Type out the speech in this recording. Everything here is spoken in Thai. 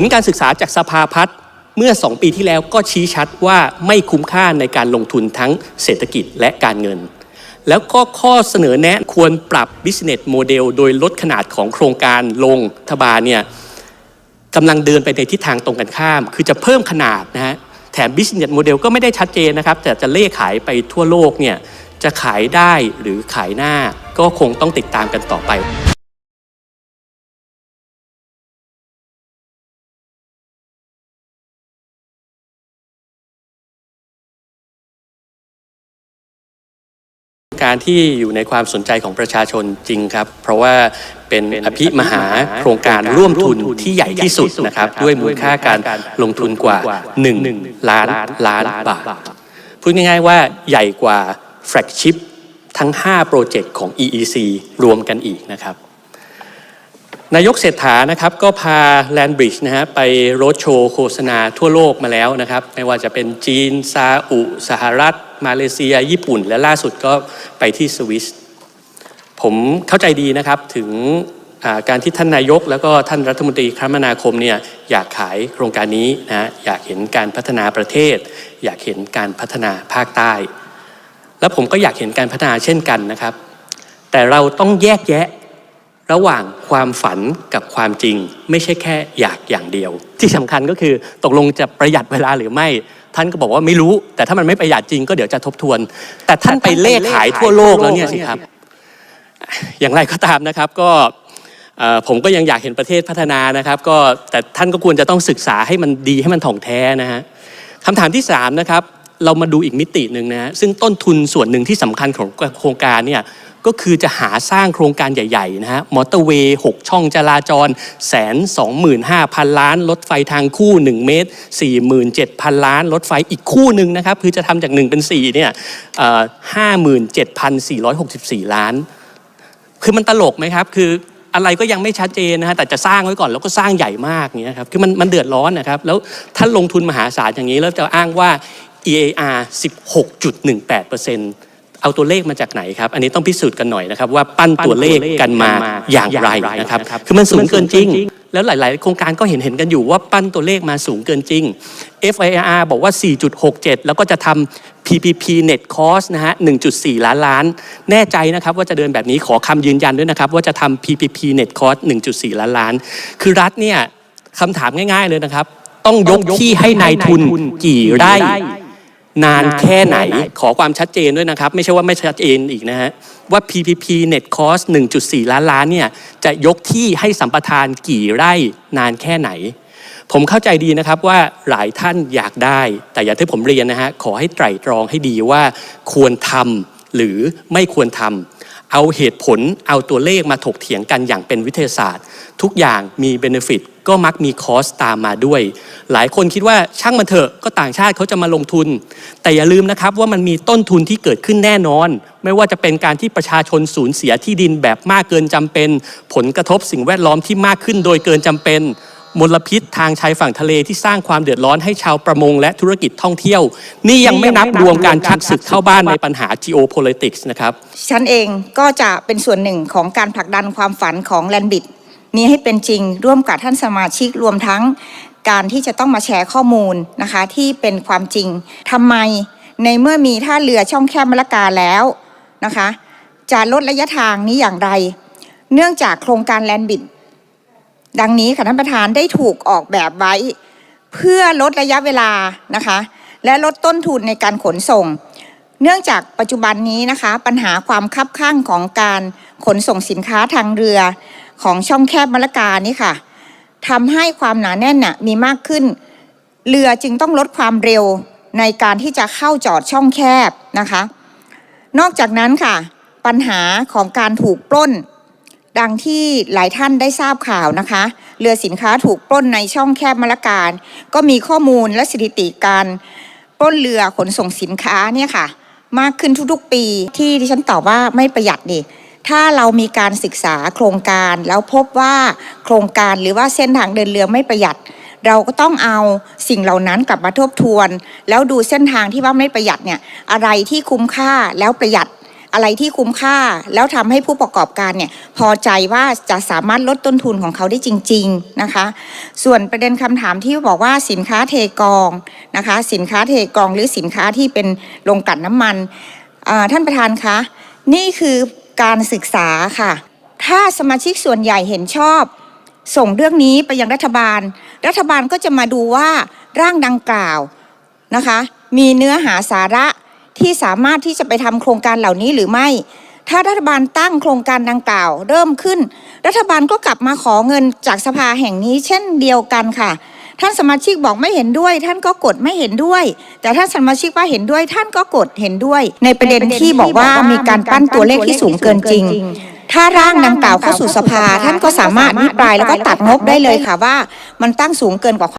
ลการศึกษาจากสภาพัฒน์เมื่อ 2 ปีที่แล้วก็ชี้ชัดว่าไม่คุ้มค่าในการลงทุนทั้งเศรษฐกิจและการเงิน แล้วก็ข้อเสนอแนะควรปรับ business model โดยลดขนาดของโครงการลงรัฐบาลเนี่ยกำลังเดินไปในทิศทางตรงกันข้าม คือจะเพิ่มขนาดนะฮะแถม business model ก็ไม่ได้ชัดเจนนะครับ แต่จะเล่ขายไปทั่วโลกเนี่ยจะขายได้หรือขายหน้าก็คงต้องติดตามกันต่อไป การที่อยู่ในความสนใจของประชาชนจริงครับ เพราะว่าเป็นอภิมหาโครงการร่วมทุนที่ใหญ่ที่สุดนะครับด้วยมูลค่าการลงทุนกว่า 1 ล้านล้านบาทพูดง่ายๆว่าใหญ่กว่าแฟลกชิพทั้ง 5 โปรเจกต์ของ EEC รวมกันอีกนะครับ นายกเศรษฐานะครับก็พา Landbridge นะฮะไปโรดโชว์โฆษณาทั่วโลกมาแล้วนะครับ ไม่ว่าจะเป็นจีน ซาอุ สหรัฐ มาเลเซีย ญี่ปุ่น และล่าสุดก็ไปที่สวิสผมเข้าใจดีนะครับถึงการที่ท่านนายก แล้วก็ท่านรัฐมนตรีคมนาคมเนี่ยอยากขายโครงการนี้นะอยากเห็นการพัฒนาประเทศ อยากเห็นการพัฒนาภาคใต้ แล้วผมก็อยากเห็นการพัฒนาเช่นกันนะครับ แต่เราต้องแยกแยะ ระหว่างความฝันกับความจริง ไม่ใช่แค่อยากอย่างเดียว ที่สำคัญก็คือตกลงจะประหยัดเวลาหรือไม่ ท่านก็บอกว่าไม่รู้ แต่ถ้ามันไม่ประหยัดจริงก็เดี๋ยวจะทบทวน แต่ท่านไปเลขขายทั่วโลกแล้วเนี่ยสิครับ อย่างไรก็ตามนะครับก็ผมก็ยังอยากเห็นประเทศพัฒนานะครับ ก็แต่ท่านก็ควรจะต้องศึกษาให้มันดีให้มันถ่องแท้นะฮะคำถามที่สามนะครับเรามาดูอีกมิติหนึ่งนะฮะซึ่งต้นทุนส่วนหนึ่งที่สำคัญของโครงการเนี่ย ก็คือจะหาสร้างโครงการใหญ่ๆนะฮะมอเตอร์เวย์หกช่องจราจรแสนสองหมื่นห้าพันล้าน รถไฟทางคู่ 1 เมตร 4 7 0 0 0 ล้าน รถไฟอีกคู่หนึ่งนะครับคือจะทำจาก 1 เป็น4เนี่ยห้าหมื่นเจ็ดพันสี่ร้อยหกสิบสี่ล้าน คือมันตลกไหมครับคืออะไรก็ยังไม่ชัดเจนนะฮะแต่จะสร้างไว้ก่อนแล้วก็สร้างใหญ่มากอย่างเงี้ยครับคือมันมันเดือดร้อนนะครับแล้วท่านลงทุนมหาศาลอย่างนี้แล้วจะอ้างว่า EAR 16.18% เอาตัวเลขมาจากไหนครับ อันนี้ต้องพิสูจน์กันหน่อยนะครับ ว่าปั้นตัวเลขกันมาอย่างไรนะครับ คือมันสูงเกินจริง แล้วหลาย ๆ โครงการก็เห็นเห็นกันอยู่ว่าปั้นตัวเลขมาสูงเกินจริง FIR บอกว่า 4.67 แล้วก็จะทำ PPP Net Cost นะฮะ 1.4 ล้านล้าน แน่ใจนะครับว่าจะเดินแบบนี้ขอคำยืนยันด้วยนะครับ ว่าจะทำ PPP Net Cost 1.4 ล้านล้าน คือรัฐเนี่ยคำถามง่าย ๆ เลยนะครับ ต้องยกที่ให้นายทุนกี่ไร่ นานแค่ไหนขอความชัดเจนด้วยนะครับ ไม่ใช่ว่าไม่ชัดเจนอีกนะฮะว่า PPP Net Cost 1.4 ล้านล้านเนี่ยจะยกที่ให้สัมปทานกี่ไร่นานแค่ไหน ผมเข้าใจดีนะครับว่าหลายท่านอยากได้ แต่อย่างที่ผมเรียนนะฮะขอให้ไตร่ตรองให้ดีว่าควรทำหรือไม่ควรทำ เอาเหตุผลเอาตัวเลขมาถกเถียงกันอย่างเป็นวิทยาศาสตร์ ทุกอย่างมีเบนฟิตก็มักมีคอสตามมาด้วย หลายคนคิดว่าช่างมันเถอะก็ต่างชาติเขาจะมาลงทุน แต่อย่าลืมนะครับว่ามันมีต้นทุนที่เกิดขึ้นแน่นอน ไม่ว่าจะเป็นการที่ประชาชนสูญเสียที่ดินแบบมากเกินจำเป็น ผลกระทบสิ่งแวดล้อมที่มากขึ้นโดยเกินจำเป็น มลพิษทางชายฝั่งทะเลที่สร้างความเดือดร้อนให้ชาวประมงและธุรกิจท่องเที่ยว นี่ยังไม่นับรวมการชักศึกเข้าบ้านในปัญหา geopolitics นะครับฉันเองก็จะเป็นส่วนหนึ่งของการผลักดันความฝันของแลนบิดนี้ให้เป็นจริงร่วมกับท่านสมาชิกรวมทั้งการที่จะต้องมาแชร์ข้อมูลนะคะที่เป็นความจริงทำไมในเมื่อมีท่าเรือช่องแคบมะละกาแล้วนะคะจะลดระยะทางนี้อย่างไร เนื่องจากโครงการแลนบิด ดังนี้ค่ะท่านประธานได้ถูกออกแบบไว้ เพื่อลดระยะเวลานะคะ และลดต้นทุนในการขนส่ง เนื่องจากปัจจุบันนี้นะคะ ปัญหาความคับข้างของการขนส่งสินค้าทางเรือของช่องแคบมะละกานี่ค่ะทำให้ความหนาแน่นน่ะมีมากขึ้น เรือจึงต้องลดความเร็วในการที่จะเข้าจอดช่องแคบนะคะ นอกจากนั้นค่ะ ปัญหาของการถูกปล้น ดังที่หลายท่านได้ทราบข่าวนะคะ เรือสินค้าถูกปล้นในช่องแคบมะละกาก็มีข้อมูลและสถิติการปล้นเรือขนส่งสินค้าเนี่ยค่ะ มากขึ้นทุกๆปีที่ที่ฉันตอบว่าไม่ประหยัดดิถ้าเรามีการศึกษาโครงการแล้วพบว่าโครงการหรือว่าเส้นทางเดินเรือไม่ประหยัด เราก็ต้องเอาสิ่งเหล่านั้นกลับมาทบทวน แล้วดูเส้นทางที่ว่าไม่ประหยัดเนี่ยอะไรที่คุ้มค่าแล้วประหยัด อะไรที่คุ้มค่า แล้วทำให้ผู้ประกอบการเนี่ยพอใจว่าจะสามารถลดต้นทุนของเขาได้จริง ๆนะคะ ส่วนประเด็นคำถามที่บอกว่าสินค้าเทกองนะคะ สินค้าเทกองหรือสินค้าที่เป็นโรงกลั่นน้ำมันท่านประธานคะนี่คือการศึกษาค่ะ ถ้าสมาชิกส่วนใหญ่เห็นชอบ ส่งเรื่องนี้ไปยังรัฐบาล รัฐบาลก็จะมาดูว่าร่างดังกล่าวนะคะ มีเนื้อหาสาระ ที่สามารถที่จะไปทำโครงการเหล่านี้หรือไม่ ถ้ารัฐบาลตั้งโครงการดังกล่าว เริ่มขึ้น รัฐบาลก็กลับมาขอเงินจากสภาแห่งนี้ เช่นเดียวกันค่ะ ท่านสมาชิกบอกไม่เห็นด้วย ท่านก็กดไม่เห็นด้วย แต่ท่านสมาชิกว่าเห็นด้วย ท่านก็กดเห็นด้วย ในประเด็นที่บอกว่ามีการปั้นตัวเลขที่สูงเกินจริงถ้าร่างดังกล่าวเข้าสู่สภา ท่านก็สามารถอภิปรายแล้วก็ตัดงบได้เลยค่ะว่า มันตั้งสูงเกินกว่า